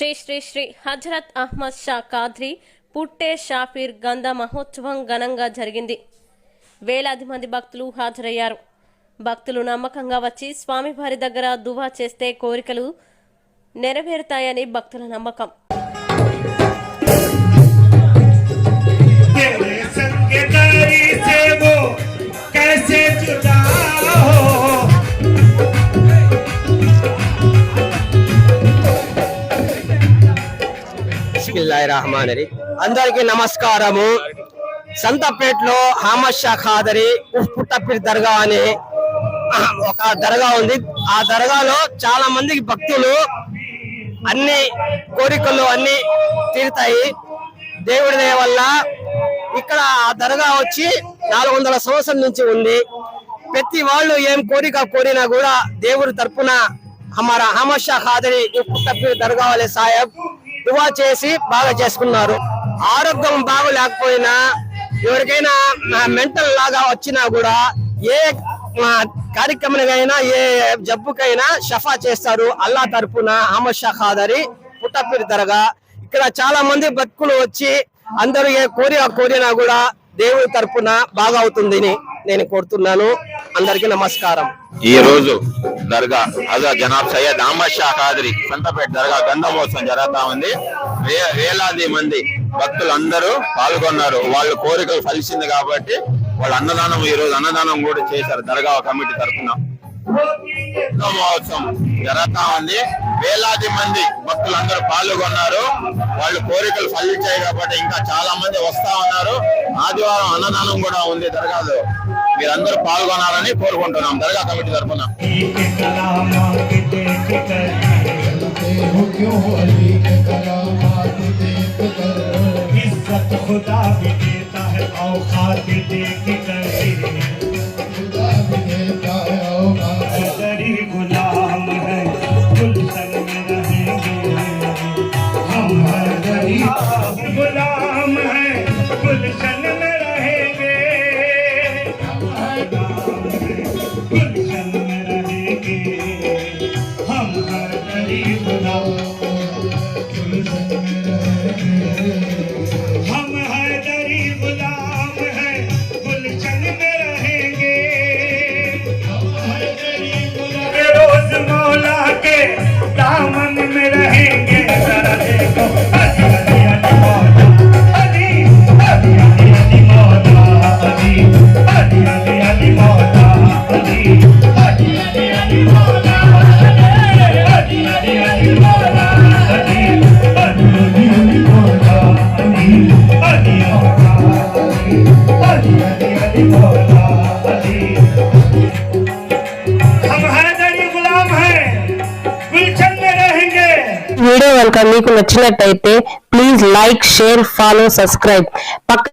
శ్రీ శ్రీ శ్రీ హజరత్ అహ్మద్ షా కాద్రి పుట్టే షాఫీర్ గంధ మహోత్సవం ఘనంగా జరిగింది. వేలాది మంది భక్తులు హాజరయ్యారు. భక్తులు నమ్మకంగా వచ్చి స్వామివారి దగ్గర దువా చేస్తే కోరికలు నెరవేరుతాయని భక్తుల నమ్మకం. బిస్మిల్లాహిర్రహమానిర్రహీం. అందరికీ నమస్కారము. సంతపేటలో హామద్ షా ఖాదరి ఉఫ్ దర్గా అని ఒక దర్గా ఉంది. ఆ దర్గాలో చాలా మందికి భక్తులు అన్ని కోరికలు అన్ని తీరుతాయి. దేవుడి దయ వల్ల ఇక్కడ ఆ దర్గా వచ్చి నాలుగు వందల సంవత్సరం నుంచి ఉంది. ప్రతి వాళ్ళు ఏం కోరిక కోరినా కూడా దేవుడి తరపున అమర అహ్మద్ ఖాదరి ఉఫ్ పుట్టపీర్ దర్గా వాలే సాహెబ్ దువా చేసి బాగా చేసుకున్నారు. ఆరోగ్యం బాగోలేకపోయినా ఎవరికైనా మెంటల్ లాగా వచ్చినా కూడా ఏ కార్యక్రమానికైనా ఏ జబ్బుకైనా షఫా చేస్తారు. అల్లా తరపున అహ్మద్ షా ఖాదరి పుట్టపీరు తరగా. ఇక్కడ చాలా మంది భక్తులు వచ్చి అందరూ ఏ కోరిన కోరినా కూడా దేవుడి తరపున బాగా అవుతుందని నేను కోరుతున్నాను. అందరికీ నమస్కారం. ఈ రోజు దర్గా. హజా జనాబ్ సయ్యద్ అహ్మద్ షా ఖాద్రి. సంతపేట దర్గా గంధమోత్సవం జరుగుతా ఉంది. వే- వేలాది మంది భక్తులు అందరూ పాల్గొన్నారు. వాళ్ళ కోరికలు ఫలిసింది కాబట్టి వాళ్ళు అన్నదానం ఈ రోజు అన్నదానం కూడా చేశారు దర్గా కమిటీ తరఫున. మహోత్సవం జరుగుతా ఉంది. వేలాది మంది భక్తులందరూ పాల్గొన్నారు. వాళ్ళు కోరికలు ఫలించాయి కాబట్టి ఇంకా చాలా మంది వస్తా ఉన్నారు. ఆదివారం అన్నదానం కూడా ఉంది దర్గాలో మీరందరూ పాల్గొనాలని కోరుకుంటున్నాం దర్గా కమిటీ తరఫున के कलामा के देख कर हो क्यों अली के कलामात देख कर इज्जत खुदा भी देता है औकात देख कर Hare Ram వీడియో కనుక మీకు నచ్చినట్టయితే please like share follow subscribe పక్క